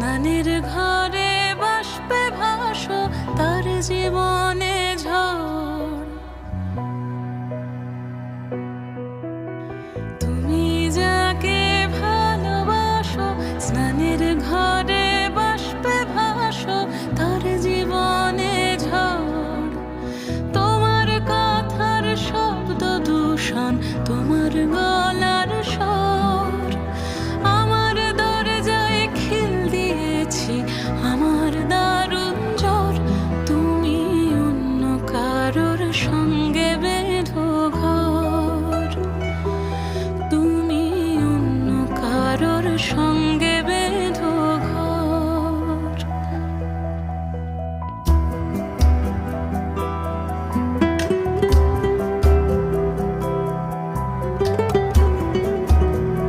স্নানের ঘরে বাসবে ভাসো, তার জীবনে ঝড়। তুমি যাকে ভালোবাসো, স্নানের ঘরে বাসবে ভাসো, তার জীবনে ঝড়। তোমার কথার শব্দ দূষণ, তোমার গো ঘর তুমি অন্য কারোর সঙ্গে